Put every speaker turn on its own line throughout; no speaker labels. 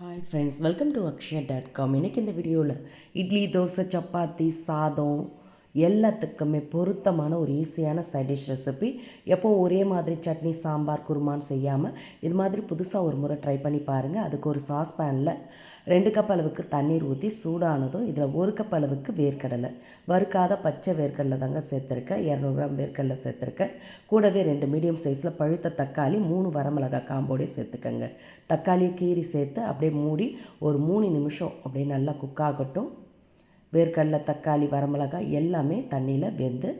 Hi friends welcome to Akshaya dot com இன்றைக்கி இந்த வீடியோவில் இட்லி தோசை சப்பாத்தி சாதம் எல்லாத்துக்குமே பொருத்தமான ஒரு ஈஸியான சைட் டிஷ் ரெசிபி எப்போ ஒரே மாதிரி சட்னி சாம்பார் குருமான்னு செய்யாமல் இது மாதிரி புதுசாக ஒரு முறை ட்ரை பண்ணி பாருங்கள் அதுக்கு ஒரு சாஸ் பேனில் ரெண்டு கப் அளவுக்கு தண்ணீர் ஊற்றி சூடானதும் இதில் ஒரு கப் அளவுக்கு வேர்க்கடலை. வறுக்காத பச்சை வேர்க்கடலை தாங்க சேர்த்துருக்கேன். இரநூறு கிராம் வேர்க்கடலை சேர்த்துருக்கேன். கூடவே ரெண்டு மீடியம் சைஸில் பழுத்த தக்காளி மூணு வரமிளகா காம்போடே சேர்த்துக்கங்க. தக்காளியை கீறி சேர்த்து அப்படியே மூடி ஒரு மூணு நிமிஷம் அப்படியே நல்லா குக் ஆகட்டும். வேர்க்கடலை தக்காளி வரமிளகாய் எல்லாமே தண்ணியில் வெந்து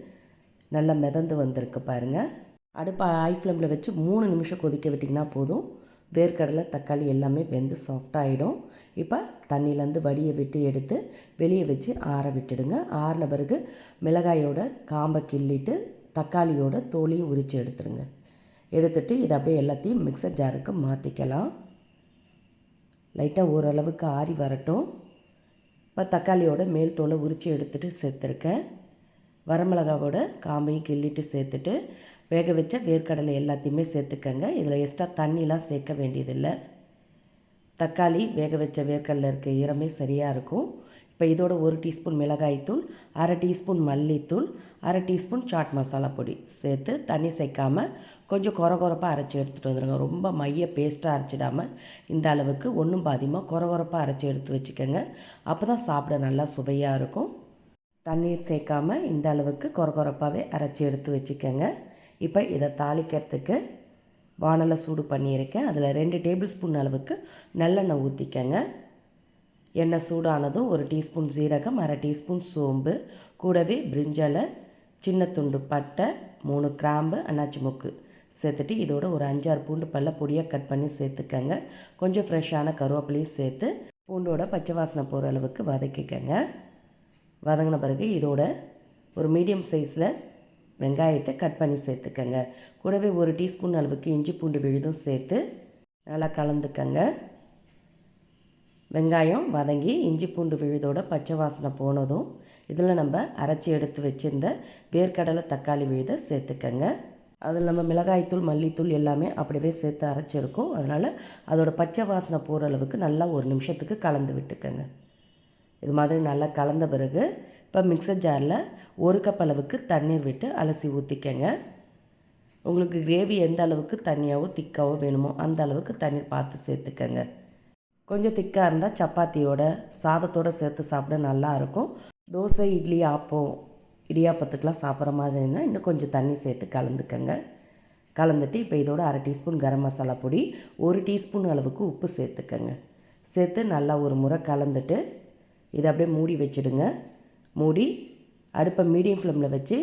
நல்லா மிதந்து வந்திருக்கு பாருங்கள் அடுப்பை ஹை ஃப்ளேமில் வச்சு மூணு நிமிஷம் கொதிக்க விட்டிங்கன்னா போதும். வேர்க்கடலை தக்காளி எல்லாமே வெந்து சாஃப்டாகிடும் இப்போ தண்ணியிலேருந்து வடியை விட்டு எடுத்து வெளியே வச்சு ஆற விட்டுடுங்க. ஆறின பிறகு மிளகாயோட காம்பை கிள்ளிட்டு தக்காளியோட தோலையும் உரித்து எடுத்துருங்க எடுத்துட்டு இதை அப்படியே எல்லாத்தையும் மிக்சர் ஜாருக்கு மாற்றிக்கலாம் லைட்டாக ஓரளவுக்கு ஆறி வரட்டும். இப்போ தக்காளியோட மேல் தோலை உரித்து எடுத்துகிட்டு சேர்த்துருக்கேன். வரமிளகாவோட காம்பையும் கிள்ளிட்டு சேர்த்துட்டு வேக வச்ச வேர்க்கடலை எல்லாத்தையுமே சேர்த்துக்கங்க. இதில் எக்ஸ்ட்ரா தண்ணிலாம் சேர்க்க வேண்டியதில்லை. தக்காளி வேக வச்ச வேர்க்கடலை இருக்க ஈரமே சரியாக இருக்கும். இப்போ இதோட ஒரு டீஸ்பூன் மிளகாய்த்தூள் அரை டீஸ்பூன் மல்லித்தூள் அரை டீஸ்பூன் சாட் மசாலா பொடி சேர்த்து தண்ணி சேர்க்காமல் கொஞ்சம் குற குறப்பாக அரைச்சி எடுத்துகிட்டு வந்துடுங்க ரொம்ப மைய பேஸ்ட்டாக அரைச்சிடாமல் இந்த அளவுக்கு ஒன்றும் பாதியமாக குற குறப்பாக அரைச்சி எடுத்து வச்சுக்கோங்க. அப்போ தான் சாப்பிட நல்லா சுவையாக இருக்கும். தண்ணீர் சேர்க்காமல் இந்த அளவுக்கு குற குறப்பாகவே அரைச்சி எடுத்து வச்சுக்கோங்க. இப்போ இதை தாளிக்கிறதுக்கு வானலை சூடு பண்ணியிருக்கேன். அதில் ரெண்டு டேபிள் ஸ்பூன் அளவுக்கு நல்லெண்ணெய் ஊற்றிக்கங்க எண்ணெய் சூடானதும் ஒரு டீஸ்பூன் ஜீரகம் அரை டீஸ்பூன் சோம்பு கூடவே பிரிஞ்சலை சின்ன துண்டு பட்டை மூணு கிராம்பு அன்னாச்சி முக்கு சேர்த்துட்டு இதோட ஒரு அஞ்சாறு பூண்டு பல்ல பொடியாக கட் பண்ணி சேர்த்துக்கங்க. கொஞ்சம் ஃப்ரெஷ்ஷான கருவேப்பிலையும் சேர்த்து பூண்டோட பச்சை வாசனை போகிற அளவுக்கு வதக்கிக்கங்க. வதங்கின பிறகு இதோட ஒரு மீடியம் சைஸில் வெங்காயத்தை கட் பண்ணி சேர்த்துக்கங்க. கூடவே ஒரு டீஸ்பூன் அளவுக்கு இஞ்சி பூண்டு விழுதும் சேர்த்து நல்லா கலந்துக்கங்க. வெங்காயம் வதங்கி இஞ்சி பூண்டு விழுதோட பச்சை வாசனை போனதும் இதில் நம்ம அரைச்சி எடுத்து வச்சுருந்த வேர்க்கடலை தக்காளி விழுதை சேர்த்துக்கங்க. அதில் நம்ம மிளகாய்த்தூள் மல்லித்தூள் எல்லாமே அப்படியே சேர்த்து அரைச்சிருக்கோம். அதனால் அதோட பச்சை வாசனை போகிற அளவுக்கு நல்லா ஒரு நிமிஷத்துக்கு கலந்து விட்டுக்கங்க. இது மாதிரி நல்லா கலந்த பிறகு இப்போ மிக்சர் ஜாரில் ஒரு கப் அளவுக்கு தண்ணீர் விட்டு அலசி ஊற்றிக்கங்க. உங்களுக்கு கிரேவி எந்த அளவுக்கு தண்ணியாகவோ திக்காவோ வேணுமோ அந்த அளவுக்கு தண்ணீர் பார்த்து சேர்த்துக்கங்க. கொஞ்சம் திக்காக இருந்தால் சப்பாத்தியோட சாதத்தோடு சேர்த்து சாப்பிட நல்லாயிருக்கும் தோசை இட்லி ஆப்பம் இடியாப்பத்துக்கெலாம் சாப்பிட்ற மாதிரினா இன்னும் கொஞ்சம் தண்ணி சேர்த்து கலந்துக்கங்க. கலந்துட்டு இப்போ இதோட அரை டீஸ்பூன் கரம் மசாலா பொடி ஒரு டீஸ்பூன் அளவுக்கு உப்பு சேர்த்துக்கங்க. சேர்த்து நல்லா ஒரு முறை கலந்துட்டு இதை அப்படியே மூடி வச்சுடுங்க. மூடி அடுப்பை மீடியம் ஃப்ளேமில் வச்சு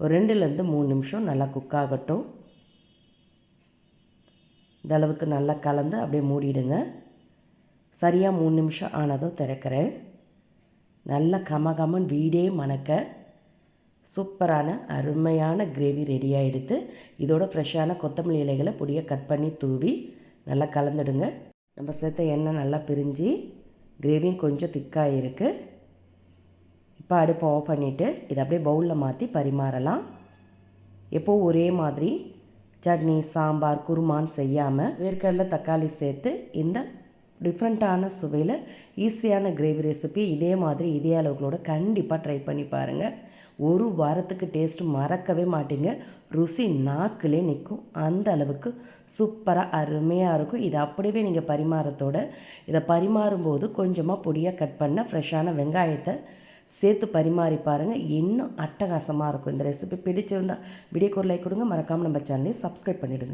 ஒரு ரெண்டுலேருந்து மூணு நிமிஷம் நல்லா குக் ஆகட்டும். இந்த அளவுக்கு நல்லா கலந்து அப்படியே மூடிடுங்க. சரியாக மூணு நிமிஷம் ஆனதும் திறக்கிறேன். நல்ல கமகமன் வீடே மணக்க சூப்பரான அருமையான கிரேவி ரெடியாக எடுத்து இதோட ஃப்ரெஷ்ஷான கொத்தமல்லி இலைகளை பொடியை கட் பண்ணி தூவி நல்லா கலந்துடுங்க. நம்ம சேர்த்த எண்ணெய் நல்லா பிரிஞ்சு கிரேவியும் கொஞ்சம் திக்காக இருக்குது இப்போ அடுப்பை ஆஃப் பண்ணிவிட்டு இதை அப்படியே பவுலில் மாற்றி பரிமாறலாம். எப்போது ஒரே மாதிரி சட்னி சாம்பார் குருமான்னு செய்யாமல் வேர்க்கடலை தக்காளி சேர்த்து இந்த டிஃப்ரெண்ட்டான சுவையில் ஈஸியான கிரேவி ரெசிபி இதே மாதிரி இதே அளவுகளோட கண்டிப்பாக ட்ரை பண்ணி பாருங்கள் ஒரு வாரத்துக்கு டேஸ்ட் மறக்கவே மாட்டீங்க. ருசி நாக்கிலே நிற்கும் அந்த அளவுக்கு சூப்பராக அருமையாக இருக்கும். இதை அப்படியே நீங்கள் பரிமாறத்தோட இதை பரிமாறும்போது கொஞ்சமாக பொடியாக கட் பண்ண ஃப்ரெஷ்ஷான வெங்காயத்தை சேர்த்து பரிமாறி பாருங்கள் இன்னும் அட்டகாசமாக இருக்கும் இந்த ரெசிபி பிடிச்சிருந்தால் வீடியோக்கு ஒரு லைக் கொடுங்க. மறக்காமல் நம்ம சேனலையும் சப்ஸ்கிரைப் பண்ணிவிடுங்க